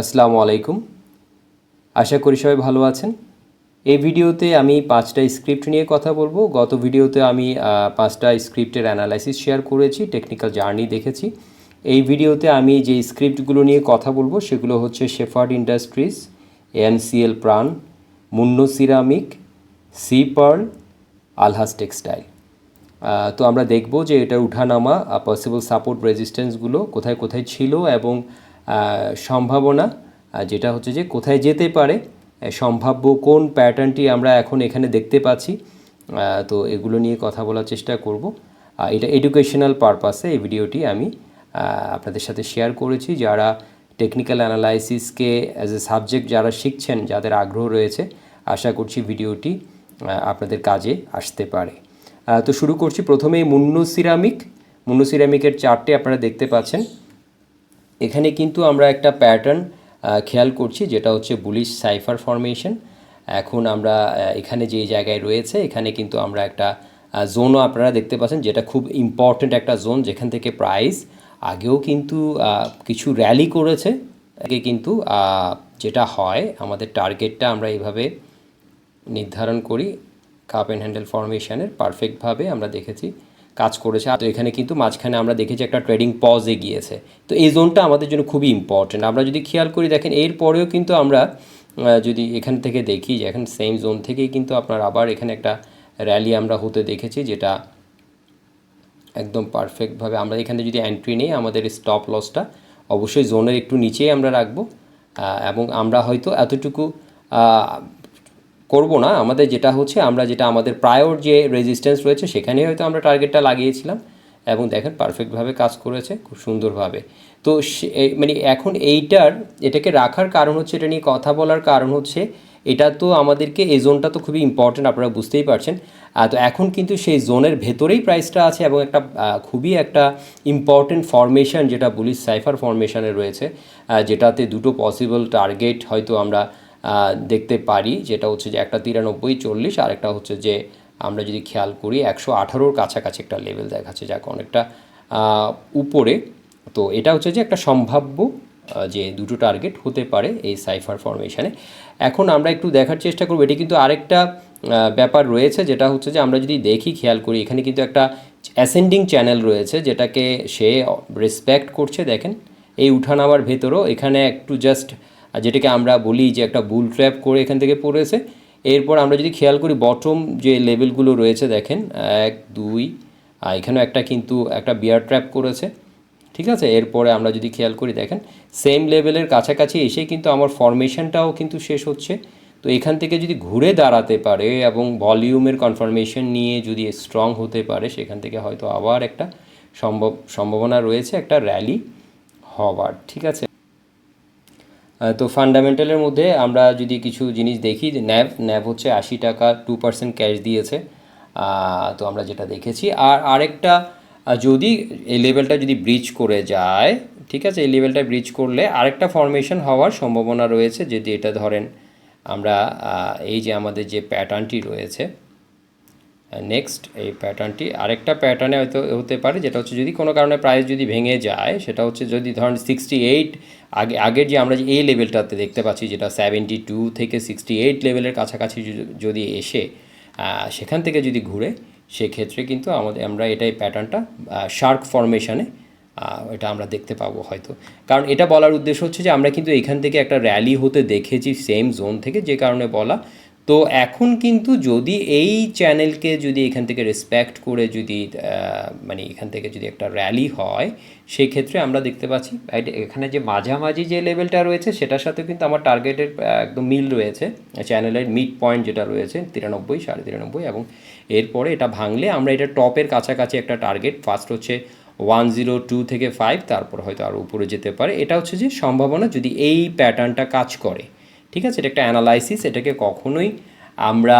আসসালামু আলাইকুম। আশা করি সবাই ভালো আছেন। এই ভিডিওতে আমি পাঁচটা স্ক্রিপ্ট নিয়ে কথা বলব। গত ভিডিওতে আমি পাঁচটা স্ক্রিপ্টের অ্যানালাইসিস শেয়ার করেছি, টেকনিক্যাল জার্নি দেখেছি। এই ভিডিওতে আমি যে স্ক্রিপ্টগুলো নিয়ে কথা বলব সেগুলো হচ্ছে Shepherd Industries, NCL Pran, Munno ceramic, Sea Pearl, Alhaj textile. তো আমরা দেখব যে এটার উঠানামা পসিবল সাপোর্ট রেজিস্ট্যান্সগুলো কোথায় কোথায় ছিল এবং সম্ভাবনা যেটা হচ্ছে যে কোথায় যেতে পারে সম্ভাব্য কোন প্যাটার্নটি আমরা এখন এখানে দেখতে পাচ্ছি তো এগুলো নিয়ে কথা বলার চেষ্টা করব। এটা এডুকেশনাল পারপাসে এই ভিডিওটি আমি আপনাদের সাথে শেয়ার করেছি। যারা টেকনিক্যাল অ্যানালাইসিসকে অ্যাজ এ সাবজেক্ট যারা শিখছেন, যাদের আগ্রহ রয়েছে, আশা করছি ভিডিওটি আপনাদের কাজে আসতে পারে। তো শুরু করছি প্রথমেই মুন্নু সিরামিক মুন্নু সিরামিকের চারটে আপনারা দেখতে পাচ্ছেন। এখানে কিন্তু আমরা একটা প্যাটার্ন খেয়াল করছি, যেটা হচ্ছে বুলিশ সাইফার ফরমেশন এখন আমরা এখানে যে জায়গায় রয়েছে, এখানে কিন্তু আমরা একটা জোনও আপনারা দেখতে পাচ্ছেন, যেটা খুব ইম্পর্ট্যান্ট একটা জোন যেখান থেকে প্রাইস আগেও কিন্তু কিছু র্যালি করেছে। আগে কিন্তু যেটা হয়, আমাদের টার্গেটটা আমরা এইভাবে নির্ধারণ করি কাপ অ্যান্ড হ্যান্ডেল ফরমেশনের পারফেক্টভাবে আমরা দেখেছি। কাজ করেছে। তো এখানে কিন্তু মাঝখানে আমরা দেখেছি একটা ট্রেডিং পজে গিয়েছে। তো এই জোনটা আমাদের জন্য খুবই ইম্পর্টেন্ট আমরা যদি খেয়াল করি, দেখেন এর পরেও কিন্তু আমরা যদি এখান থেকে দেখি যে এখন সেম জোন থেকেই কিন্তু আপনার আবার এখানে একটা র্যালি আমরা হতে দেখেছি, যেটা একদম পারফেক্টভাবে আমরা এখানে যদি এন্ট্রি নেই, আমাদের স্টপ লসটা অবশ্যই জোনের একটু নিচেই আমরা রাখব। এবং আমরা হয়তো এতটুকু করব না। আমাদের যেটা হচ্ছে, আমরা যেটা আমাদের প্রায়র যে রেজিস্ট্যান্স রয়েছে, সেখানেই হয়তো আমরা টার্গেটটা লাগিয়েছিলাম। এবং দেখেন পারফেক্টভাবে কাজ করেছে, খুব সুন্দরভাবে তো মানে এখন এইটার, এটাকে রাখার কারণ হচ্ছে, এটা নিয়ে কথা বলার কারণ হচ্ছে, এটা তো আমাদেরকে, এই জোনটা তো খুবই ইম্পর্টেন্ট আপনারা বুঝতেই পারছেন। তো এখন কিন্তু সেই জোনের ভেতরেই প্রাইসটা আছে এবং একটা খুবই একটা ইম্পর্টেন্ট ফরমেশন যেটা বুলিশ সাইফার ফরমেশনে রয়েছে। যেটাতে দুটো পসিবল টার্গেট হয়তো আমরা দেখতে পারি, যেটা হচ্ছে যে একটা তিরানব্বই, চল্লিশ, আর একটা হচ্ছে যে আমরা যদি খেয়াল করি, একশো আঠারোর কাছাকাছি একটা লেভেল দেখাচ্ছে, যাকে অনেকটা উপরে। তো এটা হচ্ছে যে একটা সম্ভাব্য যে দুটো টার্গেট হতে পারে এই সাইফার ফরমেশানে এখন আমরা একটু দেখার চেষ্টা করব, এটি কিন্তু আরেকটা ব্যাপার রয়েছে, যেটা হচ্ছে যে আমরা যদি দেখি, খেয়াল করি, এখানে কিন্তু একটা অ্যাসেন্ডিং চ্যানেল রয়েছে, যেটাকে সে রেসপেক্ট করছে, দেখেন। এই উঠানামার ভেতরও, এখানে একটু জাস্ট যেটাকে আমরা বলি যে একটা বুল ট্র্যাপ করে এখান থেকে পড়েছে। এরপর আমরা যদি খেয়াল করি বটম যে লেভেলগুলো রয়েছে, দেখেন, এক, দুই, আর এখানেও একটা কিন্তু একটা বিয়ার ট্র্যাপ করেছে, ঠিক আছে? এরপরে আমরা যদি খেয়াল করি, দেখেন সেম লেভেলের কাছাকাছি এসে কিন্তু আমার ফরমেশনটাও কিন্তু শেষ হচ্ছে। তো এখান থেকে যদি ঘুরে দাঁড়াতে পারে এবং ভলিউমের কনফার্মেশন নিয়ে যদি স্ট্রং হতে পারে, সেখান থেকে হয়তো আবার একটা সম্ভব, সম্ভাবনা রয়েছে একটা র্যালি হওয়ার, ঠিক আছে? তো ফান্ডামেন্টালের মধ্যে আমরা যদি কিছু জিনিস দেখি ন্যাব ন্যাব হচ্ছে আশি টাকা টু পার্সেন্ট ক্যাশ দিয়েছে। তো আমরা যেটা দেখেছি। আর আরেকটা যদি এই লেভেলটা যদি ব্রিজ করে যায়, ঠিক আছে, এই লেভেলটা ব্রিজ করলে আরেকটা ফরমেশন হওয়ার সম্ভাবনা রয়েছে। যদি এটা ধরেন, আমরা এই যে আমাদের যে প্যাটার্নটি রয়েছে নেক্সট এই প্যাটার্নটি আরেকটা প্যাটার্নে হয়তো হতে পারে, যেটা হচ্ছে যদি কোনো কারণে প্রাইস যদি ভেঙে যায়, সেটা হচ্ছে যদি ধরেন সিক্সটি এইট আগে, আগের যে আমরা যে এই লেভেলটাতে দেখতে পাচ্ছি, যেটা সেভেন্টি টু থেকে সিক্সটি এইট লেভেলের কাছাকাছি যদি- এসে সেখান থেকে যদি ঘুরে, সেক্ষেত্রে কিন্তু আমাদের, আমরা এটাই প্যাটার্নটা শার্ক ফরমেশানে এটা আমরা দেখতে পাবো হয়তো। কারণ এটা বলার উদ্দেশ্য হচ্ছে যে আমরা কিন্তু এখান থেকে একটা র্যালি হতে দেখেছি সেম জোন থেকে, যে কারণে বলা তো এখন কিন্তু যদি এই চ্যানেলকে যদি এখান থেকে রেসপেক্ট করে যদি মানে এখান থেকে যদি একটা র্যালি হয় সেই ক্ষেত্রে আমরা দেখতে পাচ্ছি এখানে যে মাঝামাঝি যে লেভেলটা রয়েছে, সেটার সাথে কিন্তু আমার টার্গেটের একদম মিল রয়েছে। চ্যানেলের মিড পয়েন্ট যেটা রয়েছে, তিরানব্বই, সাড়ে তিরানব্বই এবং এরপরে এটা ভাঙলে আমরা এটা টপের কাছাকাছি একটা টার্গেট ফার্স্ট হচ্ছে ওয়ান জিরো টু থেকে ফাইভ তারপর হয়তো আরও উপরে যেতে পারে। এটা হচ্ছে যে সম্ভাবনা যদি এই প্যাটার্নটা কাজ করে। ঠিক আছে? এটা একটা অ্যানালাইসিস এটাকে কখনোই আমরা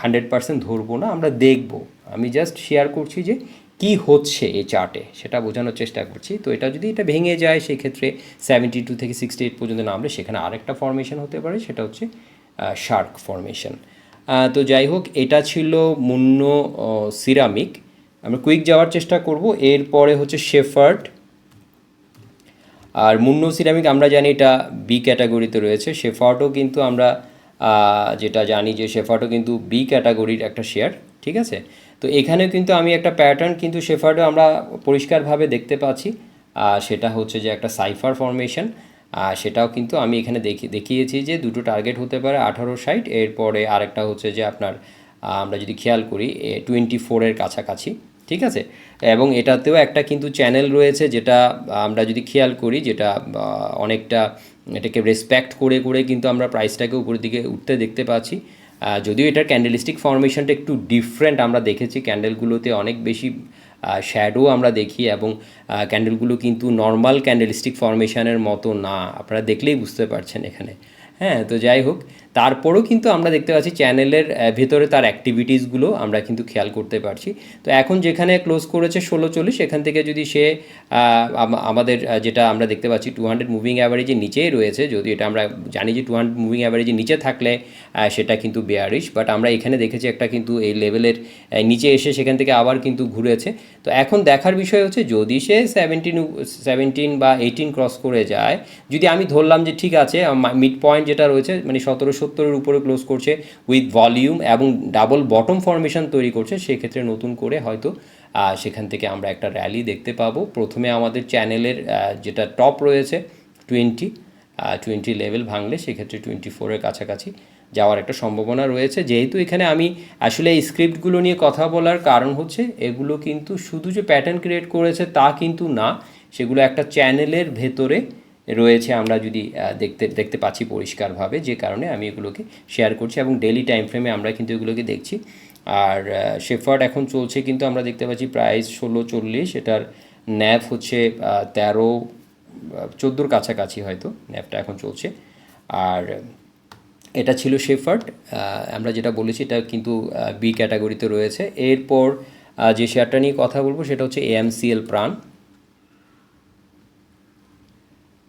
হান্ড্রেড পার্সেন্ট ধরবো না, আমরা দেখব। আমি জাস্ট শেয়ার করছি যে কি হচ্ছে এই চার্টে সেটা বোঝানোর চেষ্টা করছি। তো এটা যদি এটা ভেঙে যায় সেই ক্ষেত্রে সেভেন্টি টু থেকে সিক্সটি এইট পর্যন্ত নামলে সেখানে আরেকটা ফরমেশন হতে পারে, সেটা হচ্ছে শার্ক ফরমেশন তো যাই হোক, এটা ছিল মুন্ন সিরামিক আমরা কুইক যাওয়ার চেষ্টা করব, এরপরে হচ্ছে শেফার্ড আর মুন্নু সিরামিক আমরা জানি এটা বি ক্যাটাগরিতে রয়েছে শেফার্টও কিন্তু আমরা যেটা জানি যে শেফার্টও কিন্তু বি ক্যাটাগরির একটা শেয়ার ঠিক আছে? তো এখানেও কিন্তু আমি একটা প্যাটার্ন কিন্তু শেফার্ডও আমরা পরিষ্কারভাবে দেখতে পাচ্ছি সেটা হচ্ছে যে একটা সাইফার ফরমেশন সেটাও কিন্তু আমি এখানে দেখি, দেখিয়েছি যে দুটো টার্গেট হতে পারে আঠারো সাইট এরপরে আরেকটা হচ্ছে যে আপনার আমরা যদি খেয়াল করি টোয়েন্টি ফোরের কাছাকাছি ঠিক আছে? এবং এটাতেও একটা কিন্তু চ্যানেল রয়েছে যেটা আমরা যদি খেয়াল করি যেটা অনেকটা এটাকে রেসপেক্ট করে করে কিন্তু আমরা প্রাইসটাকে উপরের দিকে উঠতে দেখতে পাচ্ছি। যদিও এটার ক্যান্ডেলিস্টিক ফরমেশনটা একটু ডিফারেন্ট আমরা দেখেছি। ক্যান্ডেলগুলোতে অনেক বেশি শ্যাডো আমরা দেখি এবং ক্যান্ডেলগুলো কিন্তু নর্মাল ক্যান্ডেলিস্টিক ফরমেশনের মতো না। আপনারা দেখলেই বুঝতে পারছেন এখানে। হ্যাঁ তো যাই হোক। তারপরেও কিন্তু আমরা দেখতে পাচ্ছি চ্যানেলের ভেতরে তার অ্যাক্টিভিটিসগুলো আমরা কিন্তু খেয়াল করতে পারছি। তো এখন যেখানে ক্লোজ করেছে ষোলো চল্লিশ, এখান থেকে যদি সে আমাদের যেটা আমরা দেখতে পাচ্ছি টু হান্ড্রেড মুভিং অ্যাভারেজের নিচেই রয়েছে, যদি এটা আমরা জানি যে টু হান্ড্রেড মুভিং অ্যাভারেজের নিচে থাকলে সেটা কিন্তু বেয়ারিশ বাট আমরা এখানে দেখেছি একটা কিন্তু এই লেভেলের নিচে এসে সেখান থেকে আবার কিন্তু ঘুরেছে। তো এখন দেখার বিষয় হচ্ছে যদি সে সেভেন্টিন সেভেন্টিন বা এইটিন ক্রস করে যায়, যদি আমি ধরলাম যে ঠিক আছে মিড পয়েন্ট যেটা রয়েছে মানে সতেরো সত্তরের উপরে ক্লোজ করছে উইথ ভলিউম এবং ডাবল বটম ফরমেশন তৈরি করছে, সেক্ষেত্রে নতুন করে হয়তো সেখান থেকে আমরা একটা র্যালি দেখতে পাবো। প্রথমে আমাদের চ্যানেলের যেটা টপ রয়েছে টোয়েন্টি টোয়েন্টি লেভেল ভাঙলে সেক্ষেত্রে টোয়েন্টি ফোরের কাছাকাছি যাওয়ার একটা সম্ভাবনা রয়েছে। যেহেতু এখানে আমি আসলে এই স্ক্রিপ্টগুলো নিয়ে কথা বলার কারণ হচ্ছে, এগুলো কিন্তু শুধু যে প্যাটার্ন ক্রিয়েট করেছে তা কিন্তু না, সেগুলো একটা চ্যানেলের ভেতরে রয়েছে, আমরা যদি দেখতে দেখতে পাচ্ছি পরিষ্কারভাবে, যে কারণে আমি এগুলোকে শেয়ার করছি এবং ডেলি টাইম ফ্রেমে আমরা কিন্তু এগুলোকে দেখছি। আর শেফার্ড এখন চলছে কিন্তু আমরা দেখতে পাচ্ছি প্রাইস ষোলো, চল্লিশ, এটার ন্যাপ হচ্ছে তেরো চোদ্দোর কাছাকাছি হয়তো ন্যাপটা এখন চলছে। আর, এটা ছিল শেফার্ড আমরা যেটা বলেছি এটা কিন্তু বি ক্যাটাগরিতে রয়েছে। এরপর যে শেয়ারটা নিয়ে কথা বলব সেটা হচ্ছে এএমসিএল প্রাণ।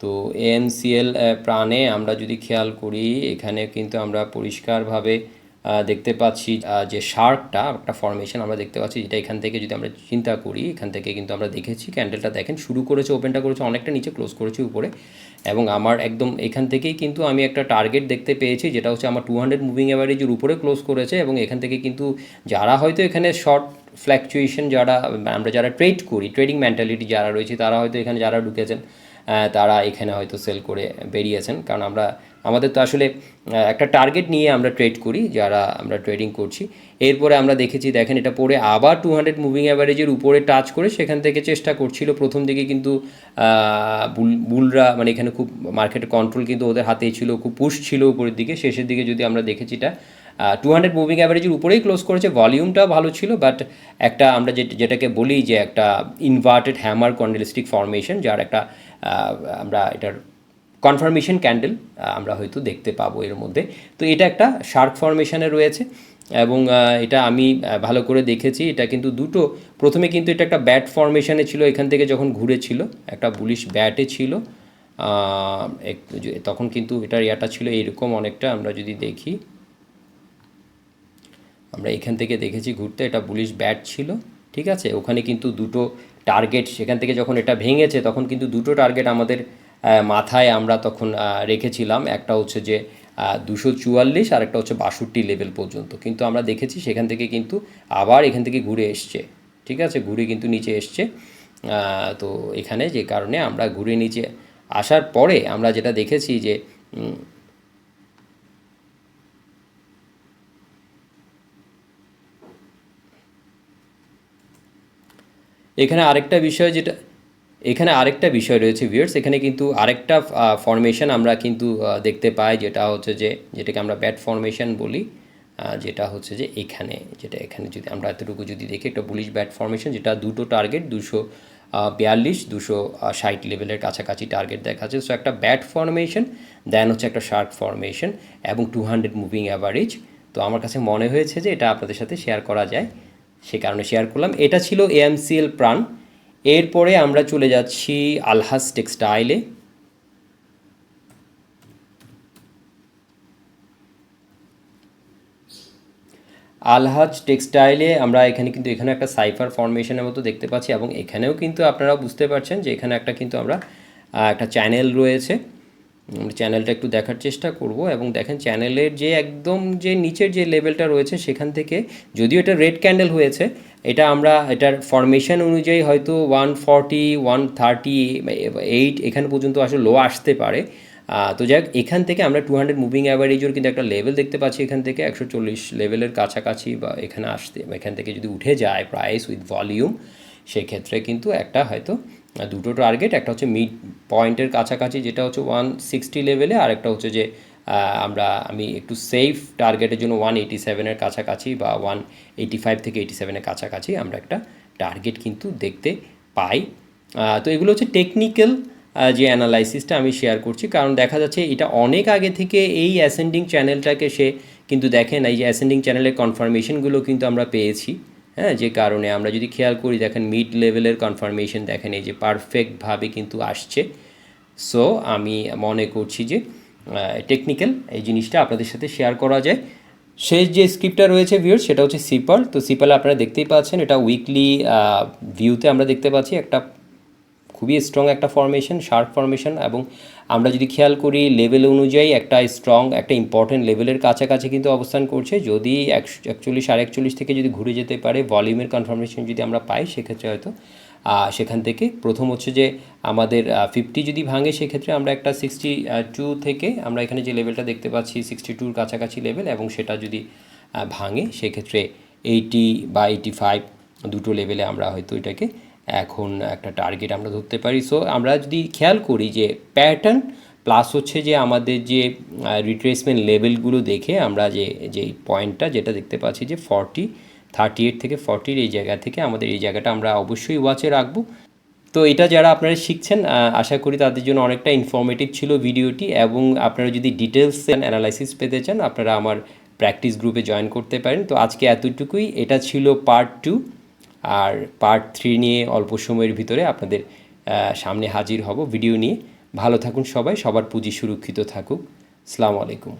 তো এএমসিএল প্রাণে আমরা যদি খেয়াল করি, এখানে কিন্তু আমরা পরিষ্কারভাবে দেখতে পাচ্ছি যে শার্কটা, একটা ফরমেশন আমরা দেখতে পাচ্ছি, যেটা এখান থেকে যদি আমরা চিন্তা করি, এখান থেকে কিন্তু আমরা দেখেছি ক্যান্ডেলটা দেখেন, শুরু করেছে ওপেনটা করেছে, অনেকটা নিচে ক্লোজ করেছে উপরে। এবং আমার একদম এখান থেকেই কিন্তু আমি একটা টার্গেট দেখতে পেয়েছি, যেটা হচ্ছে আমার টু হান্ড্রেড মুভিং অ্যাভারেজের উপরে ক্লোজ করেছে, এবং এখান থেকে কিন্তু যারা হয়তো এখানে শর্ট ফ্ল্যাকচুয়েশন যারা, আমরা যারা ট্রেড করি ট্রেডিং মেন্টালিটি যারা রয়েছে, তারা হয়তো এখানে যারা ঢুকেছেন তারা এখানে হয়তো সেল করে বেরিয়েছেন। কারণ আমরা, আমাদের তো আসলে একটা টার্গেট নিয়ে আমরা ট্রেড করি, যারা আমরা ট্রেডিং করছি। এরপরে আমরা দেখেছি, দেখেন এটা পরে আবার টু হান্ড্রেড মুভিং অ্যাভারেজের উপরে টাচ করে সেখান থেকে চেষ্টা করছিল। প্রথম দিকে কিন্তু বুল বুলরা মানে এখানে খুব মার্কেটের কন্ট্রোল কিন্তু ওদের হাতেই ছিল, খুব পুশ ছিল উপরের দিকে। শেষের দিকে যদি আমরা দেখেছি এটা টু হান্ড্রেড মুভিং অ্যাভারেজের উপরেই ক্লোজ করেছে। ভলিউমটা ভালো ছিল বাট একটা আমরা যেটাকে বলি যে একটা ইনভার্টেড হ্যামার কন্ডেলিস্টিক ফর্মেশন যার একটা আমরা এটার কনফার্মেশন ক্যান্ডেল আমরা হয়তো দেখতে পাবো এর মধ্যে। তো এটা একটা শার্ক ফরমেশনে রয়েছে এবং এটা আমি ভালো করে দেখেছি। এটা কিন্তু দুটো, প্রথমে কিন্তু এটা একটা ব্যাট ফরমেশনে ছিল, এখান থেকে যখন ঘুরেছিল, একটা বুলিশ ব্যাটে ছিল। তখন কিন্তু এটার ইয়াটা ছিল এইরকম অনেকটা, আমরা যদি দেখি। আমরা এখান থেকে দেখেছি ঘুরতে, এটা বুলিশ ব্যাট ছিল, ঠিক আছে? ওখানে কিন্তু দুটো টার্গেট সেখান থেকে যখন এটা ভেঙেছে, তখন কিন্তু দুটো টার্গেট আমাদের মাথায় আমরা তখন রেখেছিলাম। একটা হচ্ছে যে দুশো চুয়াল্লিশ আর একটা হচ্ছে বাষট্টি লেভেল পর্যন্ত। কিন্তু আমরা দেখেছি সেখান থেকে কিন্তু আবার এখান থেকে ঘুরে এসছে। ঠিক আছে? ঘুরে কিন্তু নিচে এসছে। তো এখানে যে কারণে আমরা ঘুরে নিচে আসার পরে আমরা যেটা দেখেছি যে এখানে আরেকটা বিষয় যেটা, এখানে আরেকটা বিষয় রয়েছে ভিউয়ার্স এখানে কিন্তু আরেকটা ফরমেশন আমরা কিন্তু দেখতে পাই, যেটা হচ্ছে যে, যেটাকে আমরা ব্যাট ফরমেশন বলি যেটা হচ্ছে যে এখানে, যেটা এখানে যদি আমরা এতটুকু যদি দেখি, একটা বুলিশ ব্যাট ফরমেশন যেটা দুটো টার্গেট দুশো বিয়াল্লিশ, দুশো ষাট লেভেলের কাছাকাছি টার্গেট দেখা যাচ্ছে সো একটা ব্যাট ফরমেশন দেন হচ্ছে একটা শার্ক ফরমেশন এবং টু হান্ড্রেড মুভিং অ্যাভারেজ তো আমার কাছে মনে হয়েছে যে এটা আপনাদের সাথে শেয়ার করা যায়। সে কারণে শেয়ার করলাম। এটা ছিল এএমসিএল প্রাণ। এরপরে আমরা চলে যাচ্ছি আলহাস টেক্সটাইলে। আলহাজ টেক্সটাইলে আমরা এখানে কিন্তু এখানে একটা সাইফার ফরমেশনের মতো দেখতে পাচ্ছি এবং এখানেও কিন্তু আপনারা বুঝতে পারছেন যে এখানে একটা কিন্তু আমরা একটা চ্যানেল রয়েছে। আমরা চ্যানেলটা একটু দেখার চেষ্টা করব এবং দেখেন চ্যানেলের যে একদম যে নিচের যে লেভেলটা রয়েছে সেখান থেকে যদিও এটা রেড ক্যান্ডেল হয়েছে, এটা আমরা এটার ফরমেশন অনুযায়ী হয়তো one forty one thirty eight এখানে পর্যন্ত আসলে লো আসতে পারে। তো যাক এখান থেকে আমরা টু হান্ড্রেড মুভিং অ্যাভারেজের কিন্তু একটা লেভেল দেখতে পাচ্ছি এখান থেকে, একশো চল্লিশ লেভেলের কাছাকাছি বা এখানে আসতে, এখান থেকে যদি উঠে যায় প্রাইস উইথ ভলিউম সেক্ষেত্রে কিন্তু একটা হয়তো দুটো টার্গেট একটা হচ্ছে মিড পয়েন্টের কাছাকাছি, যেটা হচ্ছে ওয়ান সিক্সটি লেভেলে আর একটা হচ্ছে যে আমরা, আমি একটু সেফ টার্গেটের জন্য ওয়ান এইটি সেভেনের কাছাকাছি বা ওয়ান এইটি ফাইভ থেকে এইটি সেভেনের কাছাকাছি আমরা একটা টার্গেট কিন্তু দেখতে পাই। তো এগুলো হচ্ছে টেকনিক্যাল যে অ্যানালাইসিসটা আমি শেয়ার করছি। কারণ দেখা যাচ্ছে এটা অনেক আগে থেকে এই অ্যাসেন্ডিং চ্যানেলটাকে সে কিন্তু দেখেন এই যে অ্যাসেন্ডিং চ্যানেলের কনফার্মেশনগুলো কিন্তু আমরা পেয়েছি। হ্যাঁ যে কারণে আমরা যদি খেয়াল করি, দেখেন মিড লেভেলের কনফার্মেশন দেখেন, এই যে পারফেক্টভাবে কিন্তু আসছে। সো আমি মনে করছি যে টেকনিক্যাল এই জিনিসটা আপনাদের সাথে শেয়ার করা যায়। শেষ যে স্ক্রিপ্টটা রয়েছে ভিউর সেটা হচ্ছে সিপাল তো সিপাল আপনারা দেখতেই পাচ্ছেন, এটা উইকলি ভিউতে আমরা দেখতে পাচ্ছি একটা খুবই স্ট্রং একটা ফরমেশন শার্প ফরমেশন এবং আমরা যদি খেয়াল করি লেভেল অনুযায়ী একটা স্ট্রং একটা ইম্পর্টেন্ট লেভেলের কাছাকাছি কিন্তু অবস্থান করছে। যদি একচল্লিশ সাড়ে একচল্লিশ থেকে যদি ঘুরে যেতে পারে ভলিউমের কনফার্মেশন যদি আমরা পাই, সেক্ষেত্রে হয়তো সেখান থেকে। প্রথম হচ্ছে যে আমাদের ফিফটি যদি ভাঙে, সেক্ষেত্রে আমরা একটা সিক্সটি টু থেকে আমরা এখানে যে লেভেলটা দেখতে পাচ্ছি সিক্সটি টুর কাছাকাছি লেভেল এবং সেটা যদি ভাঙে, সেক্ষেত্রে এইটি বা এইটি ফাইভ দুটো লেভেলে আমরা হয়তো এটাকে এখন একটা টার্গেট আমরা ধরতে পারি। সো আমরা যদি খেয়াল করি যে প্যাটার্ন প্লাস হচ্ছে যে আমাদের যে রিট্রেসমেন্ট লেভেলগুলো দেখে আমরা যে যে পয়েন্টটা যেটা দেখতে পাচ্ছি যে ফর্টি থার্টি এইট থেকে ফর্টির এই জায়গা থেকে আমাদের এই জায়গাটা আমরা অবশ্যই ওয়াচে রাখব। তো এটা যারা আপনারা শিখছেন আশা করি তাদের জন্য অনেকটা ইনফরমেটিভ ছিল ভিডিওটি এবং আপনারা যদি ডিটেলস অ্যানালাইসিস পেতে চান, আপনারা আমার প্র্যাকটিস গ্রুপে জয়েন করতে পারেন। তো আজকে এতটুকুই। এটা ছিল পার্ট টু আর পার্ট থ্রি নিয়ে অল্প সময়ের ভিতরে আপনাদের সামনে হাজির হব। ভিডিও নিয়ে ভালো থাকুন সবাই, সবার পুঁজি সুরক্ষিত থাকুক। সালামু আলাইকুম।